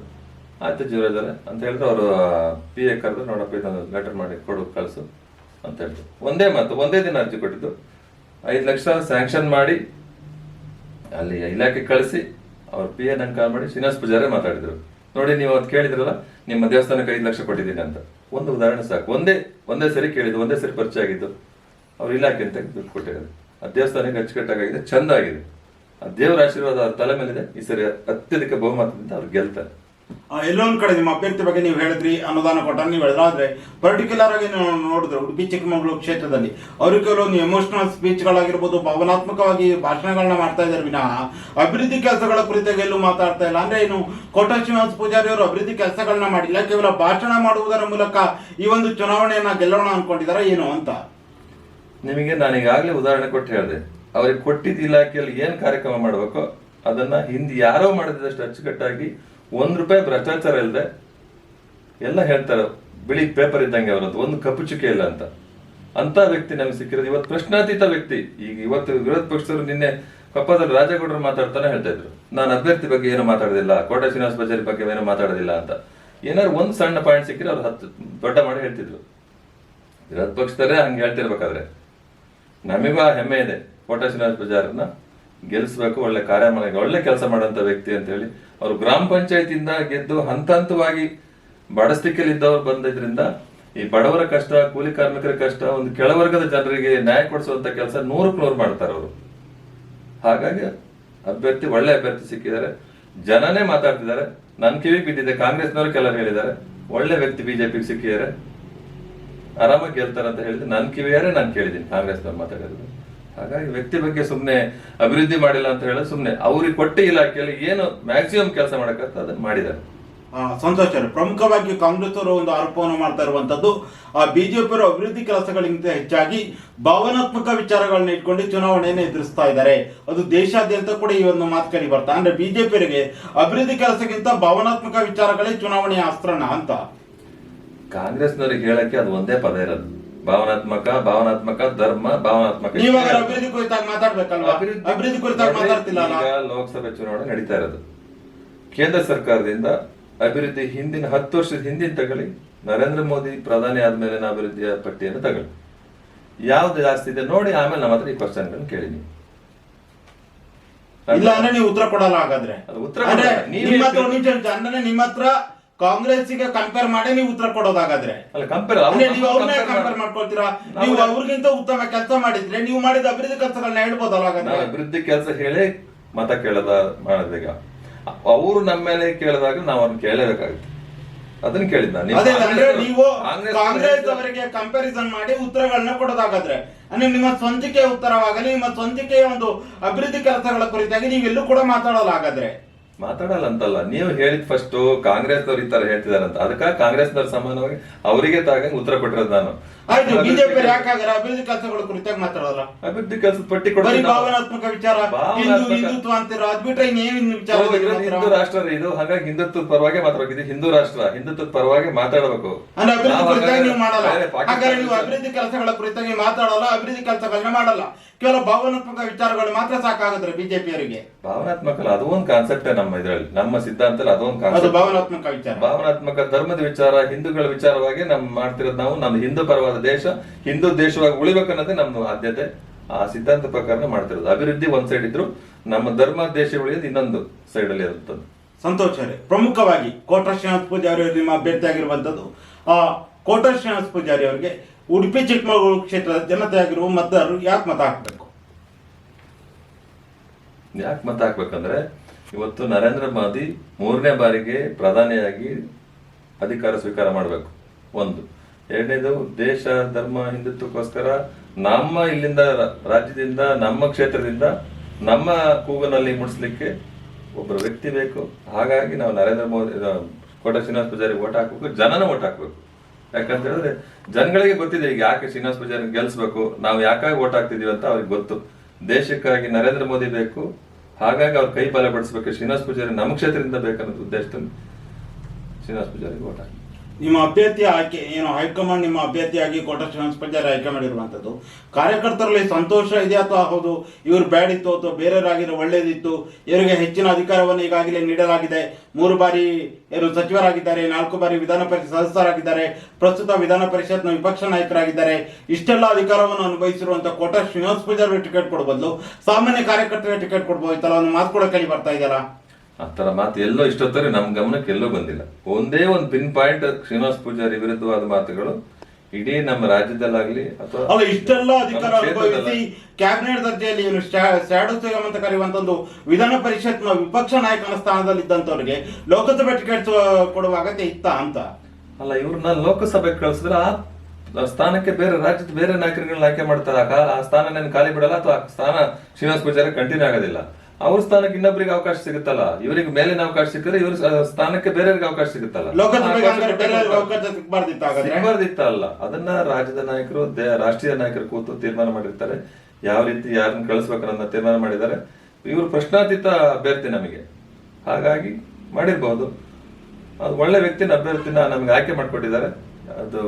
ಆಯ್ತು, ಜೀರೋ ಜನ ಅಂತ ಹೇಳಿದ್ರು. ಅವರು ಪಿ ಎ ಕರೆದು ನೋಡಪ್ಪ, ಇದೊಂದು ಲೆಟರ್ ಮಾಡಿ ಕೊಡು, ಕಳಿಸು ಅಂತ ಹೇಳಿದ್ರು. ಒಂದೇ ಮಾತು, ಒಂದೇ ದಿನ ಅರ್ಜಿ ಕೊಟ್ಟಿದ್ದು. ಐದು ಲಕ್ಷ ಸ್ಯಾಂಕ್ಷನ್ ಮಾಡಿ ಅಲ್ಲಿ ಇಲಾಖೆ ಕಳಿಸಿ ಅವ್ರ ಪಿ ಎನ್ ನಂಗೆ ಕಾಲ್ ಮಾಡಿ ಶ್ರೀನಿವಾಸ್ ಪೂಜಾರೇ ಮಾತಾಡಿದ್ರು. ನೋಡಿ ನೀವು ಅದು ಕೇಳಿದ್ರಲ್ಲ, ನಿಮ್ಮ ದೇವಸ್ಥಾನಕ್ಕೆ ಐದು ಲಕ್ಷ ಕೊಟ್ಟಿದ್ದೀನಿ ಅಂತ. ಒಂದು ಉದಾಹರಣೆ ಸಾಕು. ಒಂದೇ ಒಂದೇ ಸರಿ ಕೇಳಿದ್ದು, ಒಂದೇ ಸರಿ ಪರಿಚಯ ಆಗಿದ್ದು, ಅವ್ರ ಇಲಾಖೆ ಅಂತ ದುಡ್ಡು ಕೊಟ್ಟಿರೋದು ಆ ದೇವಸ್ಥಾನಕ್ಕೆ ಅಚ್ಚುಕಟ್ಟಾಗಿದೆ ಚೆಂದಾಗಿದೆ ಆ ದೇವರ ಆಶೀರ್ವಾದ ಅವ್ರ ತಲೆ ಮೇಲಿದೆ, ಈ ಸರಿ ಅತ್ಯಧಿಕ ಬಹುಮತದಿಂದ ಅವ್ರು ಗೆಲ್ತಾರೆ. ಆ, ಎಲ್ಲೋ ಒಂದ್ ಕಡೆ ನಿಮ್ಮ ಅಭ್ಯರ್ಥಿ ಬಗ್ಗೆ ನೀವು ಹೇಳಿದ್ರಿ ಅನುದಾನ ಕೊಟ್ಟ ನೀವು ಹೇಳಿದ್ರೆ ಪರ್ಟಿಕ್ಯುಲರ್ ಆಗಿ ನೀವು ನೋಡಿದ್ರೆ ಉಡುಪಿ ಚಿಕ್ಕಮಗಳೂರು ಕ್ಷೇತ್ರದಲ್ಲಿ ಅವರು ಕೆಲವೊಂದು ಎಮೋಷನಲ್ ಸ್ಪೀಚ್ಗಳಾಗಿರ್ಬೋದು ಭಾವನಾತ್ಮಕವಾಗಿ ಭಾಷಣಗಳನ್ನ ಮಾಡ್ತಾ ಇದ್ದಾರೆ ವಿನಃ ಅಭಿವೃದ್ಧಿ ಕೆಲಸಗಳ ಕುರಿತಾಗಿ ಎಲ್ಲೂ ಮಾತಾಡ್ತಾ ಇಲ್ಲ. ಅಂದ್ರೆ ಏನು ಕೋಟ ಶ್ರೀನಿವಾಸ ಪೂಜಾರಿ ಅವರು ಅಭಿವೃದ್ಧಿ ಕೆಲಸಗಳನ್ನ ಮಾಡಿಲ್ಲ ಕೇವಲ ಭಾಷಣ ಮಾಡುವುದರ ಮೂಲಕ ಈ ಒಂದು ಚುನಾವಣೆಯನ್ನ ಗೆಲ್ಲೋಣ ಅನ್ಕೊಂಡಿದ್ದಾರೆ ಏನು ಅಂತ? ನಿಮಗೆ ನಾನು ಈಗಾಗಲೇ ಉದಾಹರಣೆ ಕೊಟ್ಟು ಹೇಳಿದೆ. ಅವ್ರಿಗೆ ಕೊಟ್ಟಿದ್ದ ಇಲಾಖೆಯಲ್ಲಿ ಏನು ಕಾರ್ಯಕ್ರಮ ಮಾಡಬೇಕು ಅದನ್ನ ಹಿಂದೆ ಯಾರೋ ಮಾಡಿದಷ್ಟು ಅಚ್ಚುಕಟ್ಟಾಗಿ ಒಂದು ರೂಪಾಯಿ ಭ್ರಷ್ಟಾಚಾರ ಇಲ್ಲದೆ ಎಲ್ಲ ಹೇಳ್ತಾರೆ, ಬಿಳಿ ಪೇಪರ್ ಇದ್ದಂಗೆ ಅವರದ್ದು, ಒಂದು ಕಪ್ಪು ಚುಕ್ಕೆ ಇಲ್ಲ ಅಂತ. ಅಂತ ವ್ಯಕ್ತಿ ನಮ್ಗೆ ಸಿಕ್ಕಿರೋದು. ಇವತ್ತು ಪ್ರಶ್ನಾತೀತ ವ್ಯಕ್ತಿ. ಈಗ ಇವತ್ತು ವಿರೋಧ ಪಕ್ಷದವರು ನಿನ್ನೆ ಕೊಪ್ಪದಲ್ಲಿ ರಾಜೇಗೌಡರು ಮಾತಾಡ್ತಾನೆ ಹೇಳ್ತಾ ಇದ್ರು. ನಾನು ಅಭ್ಯರ್ಥಿ ಬಗ್ಗೆ ಏನು ಮಾತಾಡೋದಿಲ್ಲ, ಕೋಟೆ ಶ್ರೀನಿವಾಸ ಬಜಾರಿ ಬಗ್ಗೆ ಏನು ಮಾತಾಡೋದಿಲ್ಲ ಅಂತ. ಏನಾದ್ರು ಒಂದು ಸಣ್ಣ ಪಾಯಿಂಟ್ ಸಿಕ್ಕಿದ್ರೆ ಅವ್ರು ಹತ್ತು ದೊಡ್ಡ ಮಾಡಿ ಹೇಳ್ತಿದ್ರು. ವಿರೋಧ ಪಕ್ಷದವರೇ ಹಂಗೆ ಹೇಳ್ತಿರ್ಬೇಕಾದ್ರೆ. ನಮಗೂ ಆ ಹೆಮ್ಮೆ ಇದೆ ಕೋಟೆ ಶ್ರೀನಿವಾಸ ಪೂಜಾರನ್ನ ಗೆಲ್ಲಿಸ್ಬೇಕು, ಒಳ್ಳೆ ಕಾರ್ಯ ಒಳ್ಳೆ ಕೆಲಸ ಮಾಡುವಂತ ವ್ಯಕ್ತಿ ಅಂತ ಹೇಳಿ ಅವರು ಗ್ರಾಮ ಪಂಚಾಯತಿಯಿಂದ ಗೆದ್ದು ಹಂತ ಹಂತವಾಗಿ ಇದ್ದವರು ಬಂದಿದ್ರಿಂದ ಈ ಬಡವರ ಕಷ್ಟ, ಕೂಲಿ ಕಾರ್ಮಿಕರ ಕಷ್ಟ, ಒಂದು ಕೆಳವರ್ಗದ ಜನರಿಗೆ ನ್ಯಾಯ ಕೊಡಿಸುವಂತ ಕೆಲಸ ನೂರಕ್ಕೆ ನೂರು ಮಾಡ್ತಾರೆ ಅವರು. ಹಾಗಾಗಿ ಅಭ್ಯರ್ಥಿ, ಒಳ್ಳೆ ಅಭ್ಯರ್ಥಿ ಸಿಕ್ಕಿದ್ದಾರೆ. ಜನನೇ ಮಾತಾಡ್ತಿದ್ದಾರೆ. ನನ್ನ ಕಿವಿಗೆ ಬಿದ್ದಿದೆ, ಕಾಂಗ್ರೆಸ್ನವರು ಕೆಲವರು ಹೇಳಿದ್ದಾರೆ. ಒಳ್ಳೆ ವ್ಯಕ್ತಿ ಬಿಜೆಪಿಗೆ ಸಿಕ್ಕಿದ್ದಾರೆ. ಆರಾಮಾಗಿ ಗೆಲ್ತಾರೆ ಅಂತ ಹೇಳಿದ್ರೆ ನನ್ನ ಕಿವಿಯಾರೇ ನಾನು ಕೇಳಿದ್ದೀನಿ, ಕಾಂಗ್ರೆಸ್ನವ್ರು ಮಾತಾಡಿದ್ರು ಹಾಗಾಗಿ ವ್ಯಕ್ತಿ ಬಗ್ಗೆ ಸುಮ್ನೆ ಅಭಿವೃದ್ಧಿ ಮಾಡಿಲ್ಲ ಅಂತ ಹೇಳಿ ಸುಮ್ಮನೆ ಅವ್ರಿಗೆ ಕೊಟ್ಟ ಇಲಾಖೆಯಲ್ಲಿ ಏನು ಮ್ಯಾಕ್ಸಿಮಮ್ ಕೆಲಸ ಮಾಡಕತ್ತ ಅದನ್ನ ಮಾಡಿದ್ದಾರೆ. ಆ, ಸಂತೋಷ್ ಅವರು ಪ್ರಮುಖವಾಗಿ ಕಾಂಗ್ರೆಸ್ ಅವರು ಒಂದು ಆರೋಪವನ್ನು ಮಾಡ್ತಾ ಇರುವಂತದ್ದು ಆ ಬಿಜೆಪಿಯವರು ಅಭಿವೃದ್ಧಿ ಕೆಲಸಗಳಿಗಿಂತ ಹೆಚ್ಚಾಗಿ ಭಾವನಾತ್ಮಕ ವಿಚಾರಗಳನ್ನ ಇಟ್ಕೊಂಡು ಚುನಾವಣೆಯನ್ನು ಎದುರಿಸ್ತಾ ಇದ್ದಾರೆ. ಅದು ದೇಶಾದ್ಯಂತ ಕೂಡ ಈ ಒಂದು ಮಾತು ಕೇಳಿ ಬರ್ತಾ ಅಂದ್ರೆ ಬಿಜೆಪಿಯವರಿಗೆ ಅಭಿವೃದ್ಧಿ ಕೆಲಸಕ್ಕಿಂತ ಭಾವನಾತ್ಮಕ ವಿಚಾರಗಳೇ ಚುನಾವಣೆಯ ಅಸ್ತ್ರಣ ಅಂತ. ಕಾಂಗ್ರೆಸ್ನವ್ರಿಗೆ ಹೇಳಕ್ಕೆ ಅದು ಒಂದೇ ಪದ ಇರೋದು. ಭಾವನಾತ್ಮಕ ಭಾವನಾತ್ಮಕ ಧರ್ಮ ಭಾವನಾತ್ಮಕ ಅಭಿವೃದ್ಧಿ ಕುರಿತಾಗಿ ಮಾತಾಡ್ಬೇಕಲ್ವಾ? ಅಭಿವೃದ್ಧಿ ಕುರಿತಾಗಿ ಮಾತಾಡ್ತಿಲ್ಲ ಅಲ್ಲ? ಈಗ ಲೋಕಸಭೆ ಚುನಾವಣೆ ನಡೀತಾ ಇರೋದು. ಕೇಂದ್ರ ಸರ್ಕಾರದಿಂದ ಅಭಿವೃದ್ಧಿ ಹಿಂದಿನ ಹತ್ತು ವರ್ಷದ ಹಿಂದಿನ ತಗೊಳ್ಳಿ ನರೇಂದ್ರ ಮೋದಿ ಪ್ರಧಾನಿ ಆದ್ಮೇಲೆ ಅಭಿವೃದ್ಧಿಯ ಪಟ್ಟಿಯನ್ನು ತಗೊಳ್ಳಿ. ಯಾವ್ದು ಜಾಸ್ತಿ ಇದೆ ನೋಡಿ ಆಮೇಲೆ ನಮ್ಮ ಹತ್ರ ಈ ಅಂತ ಕೇಳಿ ನೀವು. ಇಲ್ಲ ಅಂದ್ರೆ ನೀವು ಉತ್ತರ ಕೊಡಲ್ಲ ಹಾಗಾದ್ರೆ. ಅದು ಉತ್ತರ ಅಂದ್ರೆ ಕೊಡಲ್ಲ. ನೀವೇ ನಿಮ್ಮ ಹತ್ರ ಒಂದ್ ನಿಮಿಷ ಅಂದ್ರೆ ನಿಮ್ಮ ಹತ್ರ ಕಾಂಗ್ರೆಸ್ಸಿಗೆ ಕಂಪೇರ್ ಮಾಡಿ ನೀವು ಉತ್ತರ ಕೊಡೋದಾಗಾದ್ರೆ. ಅಲ್ಲ ಕಂಪೇರ್ ಅಂದ್ರೆ ನೀವು ಅವ್ರನ್ನೇ ಕಂಪೇರ್ ಮಾಡ್ಕೊಳ್ತೀರಾ? ನೀವು ಅವ್ರಿಗಿಂತ ಉತ್ತಮ ಕೆಲಸ ಮಾಡಿದ್ರೆ ನೀವು ಮಾಡಿದ ಅಭಿವೃದ್ಧಿ ಕೆಲಸಗಳನ್ನ ಹೇಳ್ಬೋದಲ್ಲ ಹಾಗಾದ್ರೆ? ಅಭಿವೃದ್ಧಿ ಕೆಲಸ ಹೇಳಿ ಮತ ಕೇಳದ ಮಾಡೋದೀಗ ಅವರು ನಮ್ಮ ಮೇಲೆ ಕೇಳಿದಾಗ ನಾವು ಅವ್ರನ್ನ ಕೇಳಬೇಕಾಗುತ್ತೆ ಅದನ್ನ ಕೇಳಿದ್ ಅಂದ್ರೆ ನೀವು ಕಾಂಗ್ರೆಸ್ ಕಾಂಗ್ರೆಸ್ ಅವರಿಗೆ ಕಂಪ್ಯಾರಿಸನ್ ಮಾಡಿ ಉತ್ತರಗಳನ್ನ ಕೊಡೋದಾಗಾದ್ರೆ. ಅಂದ್ರೆ ನಿಮ್ಮ ಸ್ವಂತಿಕೆಯ ಉತ್ತರವಾಗಲಿ ನಿಮ್ಮ ಸ್ವಂತಿಕೆಯ ಒಂದು ಅಭಿವೃದ್ಧಿ ಕೆಲಸಗಳ ಕುರಿತಾಗಿ ನೀವೆಲ್ಲೂ ಕೂಡ ಮಾತಾಡಲ್ಲ ಹಾಗಾದ್ರೆ. ಮಾತಾಡಲ್ಲ ಅಂತಲ್ಲ ನೀವು ಹೇಳಿದ್ ಫಸ್ಟ್ ಕಾಂಗ್ರೆಸ್ನವ್ರು ಈ ತರ ಹೇಳ್ತಿದಾರಂತ. ಅದಕ್ಕ ಕಾಂಗ್ರೆಸ್ನವ್ರ ಸಮಾನವಾಗಿ ಅವರಿಗೆ ತಾಗಂಗ್ ಉತ್ತರ ಕೊಟ್ಟಿರೋದು ನಾನು. ಆಯ್ತು ಬಿಜೆಪಿ ಯಾಕಾಗಲ್ಲ? ಅಭಿವೃದ್ಧಿ ಕೆಲಸಗಳ ಕುರಿತಾಗಿ ಮಾತಾಡಲ್ಲ ಅಭಿವೃದ್ಧಿ ಕೆಲಸದ ಪಟ್ಟಿ ಬರೀ ಭಾವನಾತ್ಮಕ ವಿಚಾರ. ಹಿಂದೂ ಹಿಂದುತ್ವ ಅಂತೀರ ಅದ್ ಬಿಟ್ರೆ ಇನ್ನೇನು ವಿಚಾರ ಹೌದು, ರಾಷ್ಟ್ರ ಇದು ಹಾಗಾಗಿ ಹಿಂದುತ್ವದ ಪರವಾಗಿ ಮಾತಾಡಬೇಕು ಇದು ಹಿಂದೂ ರಾಷ್ಟ್ರ ಹಿಂದುತ್ವದ ಪರವಾಗಿ ಮಾತಾಡಬೇಕು. ಅಂದ್ರೆ ಅಭಿವೃದ್ಧಿ ಕುರಿತಾಗಿ ನೀವು ಮಾಡಲ್ಲ. ಹಾಗಾದ್ರೆ ನೀವು ಅಭಿವೃದ್ಧಿ ಕೆಲಸಗಳ ಕುರಿತಾಗಿ ಮಾತಾಡಲ್ಲ ಅಭಿವೃದ್ಧಿ ಕೆಲಸಗಳನ್ನ ಮಾಡಲ್ಲ. ಕೇವಲ ಭಾವನಾತ್ಮಕ ವಿಚಾರಗಳು ಮಾತ್ರ ಸಾಕಾಗುತ್ತೆ ಬಿಜೆಪಿಯವರಿಗೆ. ಭಾವನಾತ್ಮಕ ಅಲ್ಲ ಅದು ಒಂದು ಕಾನ್ಸೆಪ್ಟ್ ನಮ್ಮ ಇದ್ರಲ್ಲಿ. ನಮ್ಮ ಸಿದ್ಧಾಂತದಲ್ಲಿ ಅದೊಂದು ಅದು ಕಾನ್ಸೆಪ್ಟ್ ಭಾವನಾತ್ಮಕ ವಿಚಾರ. ಭಾವನಾತ್ಮಕ ಧರ್ಮದ ವಿಚಾರ ಹಿಂದೂಗಳ ವಿಚಾರವಾಗಿ ನಮ್ ಮಾಡ್ತಿರೋದು ನಾವು ನಮ್ಮ ಹಿಂದೂ ಪರವಾದ ದೇಶ ಹಿಂದೂ ದೇಶವಾಗಿ ಉಳಿಬೇಕನ್ನೋದೇ ನಮ್ಮ ಆದ್ಯತೆ. ಆ ಸಿದ್ಧಾಂತ ಪ್ರಕಾರ ಮಾಡ್ತಿರೋದು. ಅಭಿವೃದ್ಧಿ ಒಂದ್ ಸೈಡ್ ಇದ್ರು ನಮ್ಮ ಧರ್ಮ ದೇಶ ಉಳಿಯೋದು ಇನ್ನೊಂದು ಸೈಡ್ ಅಲ್ಲಿ ಇರುತ್ತದೆ ಸಂತೋಷ ಅವರೇ ಪ್ರಮುಖವಾಗಿ ಕೋಟ ಶ್ರೀನಾಥ ಪೂಜಾರಿ ಅವರು ನಿಮ್ಮ ಅಭ್ಯರ್ಥಿ ಆಗಿರುವಂತದ್ದು ಆ ಕೋಟ ಶ್ರೀನಾಥ ಪೂಜಾರಿ ಅವರಿಗೆ ಉಡುಪಿ ಚಿಕ್ಕಮಗಳೂರು ಕ್ಷೇತ್ರದ ಜನತೆ ಆಗಿರುವ ಮತದಾರರು ಯಾಕೆ ಮತ ಹಾಕಬೇಕು? ಯಾಕೆ ಮತ ಹಾಕ್ಬೇಕಂದ್ರೆ ಇವತ್ತು ನರೇಂದ್ರ ಮೋದಿ ಮೂರನೇ ಬಾರಿಗೆ ಪ್ರಧಾನಿಯಾಗಿ ಅಧಿಕಾರ ಸ್ವೀಕಾರ ಮಾಡಬೇಕು. ಒಂದು. ಎರಡನೇದು ದೇಶ, ಧರ್ಮ, ಹಿಂದುತ್ವಕ್ಕೋಸ್ಕರ ನಮ್ಮ ಇಲ್ಲಿಂದ ರಾಜ್ಯದಿಂದ, ನಮ್ಮ ಕ್ಷೇತ್ರದಿಂದ, ನಮ್ಮ ಕೂಗನಲ್ಲಿ ಮುಡಿಸ್ಲಿಕ್ಕೆ ಒಬ್ಬರು ವ್ಯಕ್ತಿ ಬೇಕು. ಹಾಗಾಗಿ ನಾವು ನರೇಂದ್ರ ಮೋದಿ ಕೋಟ ಶ್ರೀನಿವಾಸ ಪೂಜಾರಿ ಓಟ್ ಹಾಕಬೇಕು, ಜನನ ಓಟ್ ಹಾಕಬೇಕು. ಯಾಕಂತ ಹೇಳಿದ್ರೆ ಜನಗಳಿಗೆ ಗೊತ್ತಿದೆ ಈಗ ಯಾಕೆ ಶ್ರೀನಿವಾಸ ಪೂಜಾರಿ ಗೆಲ್ಸ್ಬೇಕು, ನಾವು ಯಾಕಾಗಿ ಓಟ್ ಹಾಕ್ತಿದೀವಿ ಅಂತ ಅವ್ರಿಗೆ ಗೊತ್ತು. ದೇಶಕ್ಕಾಗಿ ನರೇಂದ್ರ ಮೋದಿ ಬೇಕು, ಹಾಗಾಗಿ ಅವ್ರ ಕೈ ಬಲ ಪಡಿಸ್ಬೇಕು. ಶ್ರೀನಿವಾಸ ಪೂಜಾರಿ ನಮ್ಮ ಕ್ಷೇತ್ರದಿಂದ ಬೇಕನ್ನೋದು ಉದ್ದೇಶದಲ್ಲಿ ಶ್ರೀನಿವಾಸ ಪೂಜಾರಿಗೆ ಓಟ್ ಹಾಕಿ ನಿಮ್ಮ ಅಭ್ಯರ್ಥಿ ಆಯ್ಕೆ, ಏನು ಹೈಕಮಾಂಡ್ ನಿಮ್ಮ ಅಭ್ಯರ್ಥಿಯಾಗಿ ಕೋಟ ಶ್ರೀನಿವಾಸ ಪೂಜಾರಿ ಆಯ್ಕೆ ಮಾಡಿರುವಂಥದ್ದು. ಕಾರ್ಯಕರ್ತರಲ್ಲಿ ಸಂತೋಷ ಇದೆ ಅಥವಾ ಹೌದು, ಇವರು ಬ್ಯಾಡಿತ್ತು ಅಥವಾ ಬೇರೆಯವರಾಗಿರೋ ಒಳ್ಳೇದಿತ್ತು, ಇವರಿಗೆ ಹೆಚ್ಚಿನ ಅಧಿಕಾರವನ್ನು ಈಗಾಗಲೇ ನೀಡಲಾಗಿದೆ. ಮೂರು ಬಾರಿ ಇವರು ಸಚಿವರಾಗಿದ್ದಾರೆ, ನಾಲ್ಕು ಬಾರಿ ವಿಧಾನ ಪರಿಷತ್ ಸದಸ್ಯರಾಗಿದ್ದಾರೆ. ಪ್ರಸ್ತುತ ವಿಧಾನ ಪರಿಷತ್ನ ವಿಪಕ್ಷ ನಾಯಕರಾಗಿದ್ದಾರೆ. ಇಷ್ಟೆಲ್ಲ ಅಧಿಕಾರವನ್ನು ಅನುಭವಿಸಿರುವಂಥ ಕೋಟ ಶ್ರೀನಿವಾಸ ಪೂಜಾರಿ ಟಿಕೆಟ್ ಬದಲು ಸಾಮಾನ್ಯ ಕಾರ್ಯಕರ್ತರಿಗೆ ಟಿಕೆಟ್ ಕೊಡ್ಬೋದಿತ್ತಲ್ಲ ಒಂದು ಮಾತು ಕೂಡ ಕೇಳಿ ಬರ್ತಾ ಇದೆಯಲ್ಲ? ಆ ತರ ಮಾತು ಎಲ್ಲೋ ಇಷ್ಟೊತ್ತರೆ ನಮ್ ಗಮನಕ್ಕೆ ಎಲ್ಲೋ ಬಂದಿಲ್ಲ. ಒಂದೇ ಒಂದು ಪಿನ್ ಪಾಯಿಂಟ್ ಶ್ರೀನಿವಾಸ ಪೂಜಾರಿ ವಿರುದ್ಧವಾದ ಮಾತುಗಳು ಇಡೀ ನಮ್ಮ ರಾಜ್ಯದಲ್ಲಾಗ್ಲಿ ಅಥವಾ ಅಲ್ಲ ಇಷ್ಟೆಲ್ಲ ಅಧಿಕಾರ ಅನುಭವಿಸಿ ಕ್ಯಾಬಿನೆಟ್ ದರ್ಜೆಯಲ್ಲಿ ಇವನು ಅಂತ ಕರೆಯುವಂತ ಒಂದು ವಿಧಾನ ಪರಿಷತ್ನ ವಿಪಕ್ಷ ನಾಯಕನ ಸ್ಥಾನದಲ್ಲಿ ಇದ್ದಂತವರಿಗೆ ಲೋಕಸಭೆ ಟಿಕೆಟ್ ಕೊಡುವ ಅಗತ್ಯ ಇತ್ತ ಅಂತ? ಅಲ್ಲ ಇವ್ರನ್ನ ಲೋಕಸಭೆಗೆ ಕಳಿಸಿದ್ರೆ ಆ ಸ್ಥಾನಕ್ಕೆ ಬೇರೆ ರಾಜ್ಯದ ಬೇರೆ ನಾಯಕರುಗಳನ್ನ ಆಯ್ಕೆ ಮಾಡ್ತಾರೆ. ಆ ಸ್ಥಾನ ನಾನು ಖಾಲಿ ಬಿಡಲ್ಲ ಅಥವಾ ಸ್ಥಾನ ಶ್ರೀನಿವಾಸ ಪೂಜಾರಿ ಕಂಟಿನ್ಯೂ ಆಗೋದಿಲ್ಲ. ಅವ್ರ ಸ್ಥಾನಕ್ಕೆ ಇನ್ನೊಬ್ಬರಿಗೆ ಅವಕಾಶ ಸಿಗುತ್ತಲ್ಲ? ಇವರಿಗೆ ಮೇಲಿನ ಅವಕಾಶ ಸಿಕ್ಕಿದ್ರೆ ಇವ್ರ ಸ್ಥಾನಕ್ಕೆ ಬೇರೆಯವ್ರಿಗೆ ಅವಕಾಶ ಸಿಗುತ್ತಲ್ಲ? ಸಿಗಬಾರ್ದಿತ್ತಲ್ಲ ಅದನ್ನ ರಾಜ್ಯದ ನಾಯಕರು ರಾಷ್ಟ್ರೀಯ ನಾಯಕರು ಕೂತು ತೀರ್ಮಾನ ಮಾಡಿರ್ತಾರೆ. ಯಾವ ರೀತಿ ಯಾರನ್ನ ಕಳಿಸ್ಬೇಕನ್ನ ತೀರ್ಮಾನ ಮಾಡಿದ್ದಾರೆ. ಇವರು ಪ್ರಶ್ನಾತೀತ ಅಭ್ಯರ್ಥಿ ನಮಗೆ. ಹಾಗಾಗಿ ಮಾಡಿರ್ಬಹುದು ಅದು ಒಳ್ಳೆ ವ್ಯಕ್ತಿನ ಅಭ್ಯರ್ಥಿನ ನಮ್ಗೆ ಆಯ್ಕೆ ಮಾಡ್ಕೊಟ್ಟಿದ್ದಾರೆ. ಅದು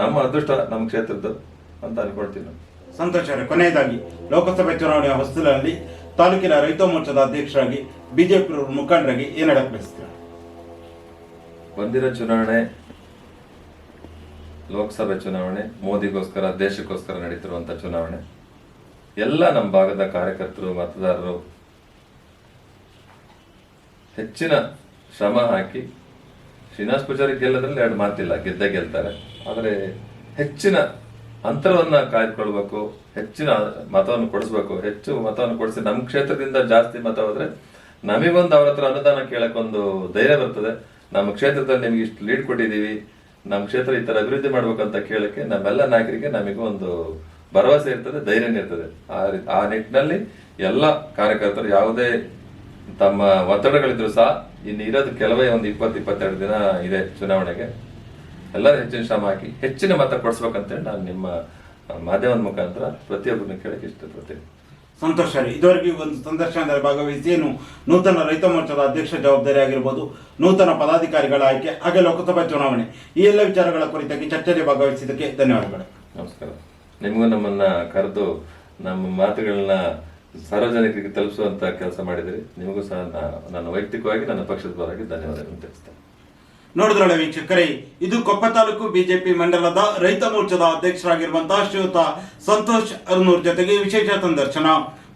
ನಮ್ಮ ಅದೃಷ್ಟ ನಮ್ಮ ಕ್ಷೇತ್ರದ್ದು ಅಂತ ಅನ್ಕೊಳ್ತೀನಿ. ಸಂತೋಷ ಕೊನೆಯದಾಗಿ ಲೋಕಸಭೆ ಚುನಾವಣೆಯ ಹೊಸದಲ್ಲಿ ತಾಲೂಕಿನ ರೈತ ಮೋರ್ಚಾದ ಅಧ್ಯಕ್ಷರಾಗಿ ಬಿಜೆಪಿ ಮುಖಂಡರಾಗಿ ಏನ್ ಹೇಳಕ್ ಬಂದಿರೋ ಚುನಾವಣೆ, ಲೋಕಸಭೆ ಚುನಾವಣೆ, ಮೋದಿಗೋಸ್ಕರ, ದೇಶಕ್ಕೋಸ್ಕರ ನಡೀತಿರುವಂತ ಚುನಾವಣೆ. ಎಲ್ಲ ನಮ್ಮ ಭಾಗದ ಕಾರ್ಯಕರ್ತರು, ಮತದಾರರು ಹೆಚ್ಚಿನ ಶ್ರಮ ಹಾಕಿ, ಶ್ರೀನಿವಾಸ್ ಪೂಜಾರಿ ಗೆಲ್ಲದ್ರಲ್ಲಿ ಎರಡು ಮಾತಿಲ್ಲ, ಗೆದ್ದ ಗೆಲ್ತಾರೆ. ಆದರೆ ಹೆಚ್ಚಿನ ಅಂತರವನ್ನ ಕಾಯ್ದುಕೊಳ್ಬೇಕು, ಹೆಚ್ಚಿನ ಮತವನ್ನು ಕೊಡಿಸ್ಬೇಕು. ಹೆಚ್ಚು ಮತವನ್ನು ಕೊಡಿಸಿ ನಮ್ಮ ಕ್ಷೇತ್ರದಿಂದ ಜಾಸ್ತಿ ಮತ ಹೋದ್ರೆ ನಮಗೊಂದು ಅವ್ರ ಹತ್ರ ಅನುದಾನ ಕೇಳಕ್ಕೊಂದು ಧೈರ್ಯ ಬರ್ತದೆ. ನಮ್ಮ ಕ್ಷೇತ್ರದಲ್ಲಿ ನಿಮ್ಗೆ ಇಷ್ಟು ಲೀಡ್ ಕೊಟ್ಟಿದ್ದೀವಿ, ನಮ್ಮ ಕ್ಷೇತ್ರ ಈ ತರ ಅಭಿವೃದ್ಧಿ ಮಾಡ್ಬೇಕಂತ ಕೇಳಕ್ಕೆ ನಮ್ಮೆಲ್ಲ ನಾಯಕರಿಗೆ ನಮಗೂ ಒಂದು ಭರವಸೆ ಇರ್ತದೆ, ಧೈರ್ಯನೇ ಇರ್ತದೆ. ಆ ರೀತಿ ಆ ನಿಟ್ಟಿನಲ್ಲಿ ಎಲ್ಲ ಕಾರ್ಯಕರ್ತರು ಯಾವುದೇ ತಮ್ಮ ಒತ್ತಡಗಳಿದ್ರು ಸಹ ಇನ್ನು ಇರೋದು ಕೆಲವೇ ಒಂದು ಇಪ್ಪತ್ತು, ಇಪ್ಪತ್ತೆರಡು ದಿನ ಇದೆ ಚುನಾವಣೆಗೆ. ಎಲ್ಲರೂ ಹೆಚ್ಚಿನ ಶ್ರಮ ಹಾಕಿ ಹೆಚ್ಚಿನ ಮತ ಕೊಡಿಸ್ಬೇಕಂತೇಳಿ ನಾನು ನಿಮ್ಮ ಮಾಧ್ಯಮದ ಮುಖಾಂತರ ಪ್ರತಿಯೊಬ್ಬರನ್ನ ಕೇಳಕ್ಕೆ ಇಷ್ಟಪಡ್ತೇನೆ. ಸಂತೋಷ ರೀ. ಇದುವರೆಗೆ ಒಂದು ಸಂದರ್ಶನದಲ್ಲಿ ಭಾಗವಹಿಸಿ ಏನು ನೂತನ ರೈತ ಮೋರ್ಚಾದ ಅಧ್ಯಕ್ಷ ಜವಾಬ್ದಾರಿ ಆಗಿರ್ಬೋದು ನೂತನ ಪದಾಧಿಕಾರಿಗಳ ಆಯ್ಕೆ ಹಾಗೆ ಲೋಕಸಭಾ ಚುನಾವಣೆ ಈ ಎಲ್ಲ ವಿಚಾರಗಳ ಕುರಿತಾಗಿ ಚರ್ಚೆಯಲ್ಲಿ ಭಾಗವಹಿಸಿದ್ದಕ್ಕೆ ಧನ್ಯವಾದಗಳು. ನಮಸ್ಕಾರ. ನಿಮಗೂ ನಮ್ಮನ್ನ ಕರೆದು ನಮ್ಮ ಮಾತುಗಳನ್ನ ಸಾರ್ವಜನಿಕರಿಗೆ ತಲುಪಿಸುವಂತ ಕೆಲಸ ಮಾಡಿದಿರಿ ನಿಮಗೂ ಸಹ ನನ್ನ ವೈಯಕ್ತಿಕವಾಗಿ ನನ್ನ ಪಕ್ಷದ ಪರವಾಗಿ ಧನ್ಯವಾದಗಳನ್ನು ತಿಳಿಸ್ತೇನೆ. ನೋಡಿದ್ರಲ್ಲ ವೀಕ್ಷಕರೇ, ಇದು ಕೊಪ್ಪ ತಾಲೂಕು ಬಿಜೆಪಿ ಮಂಡಲದ ರೈತ ಮೋರ್ಚಾದ ಅಧ್ಯಕ್ಷರಾಗಿರುವಂತಹ ಶ್ರೀಯುತ ಸಂತೋಷ್ ಅರ್ನೂರ್ ಜೊತೆಗೆ ವಿಶೇಷ ಸಂದರ್ಶನ.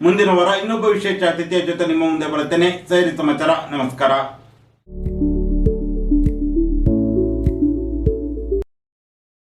ಮುಂದಿನ ವಾರ ಇನ್ನೊಬ್ಬ ವಿಶೇಷ ಅತಿಥಿಯ ಜೊತೆ ನಿಮ್ಮ ಮುಂದೆ ಬರುತ್ತೇನೆ. ಸೈರಿ ಸಮಾಚಾರ, ನಮಸ್ಕಾರ.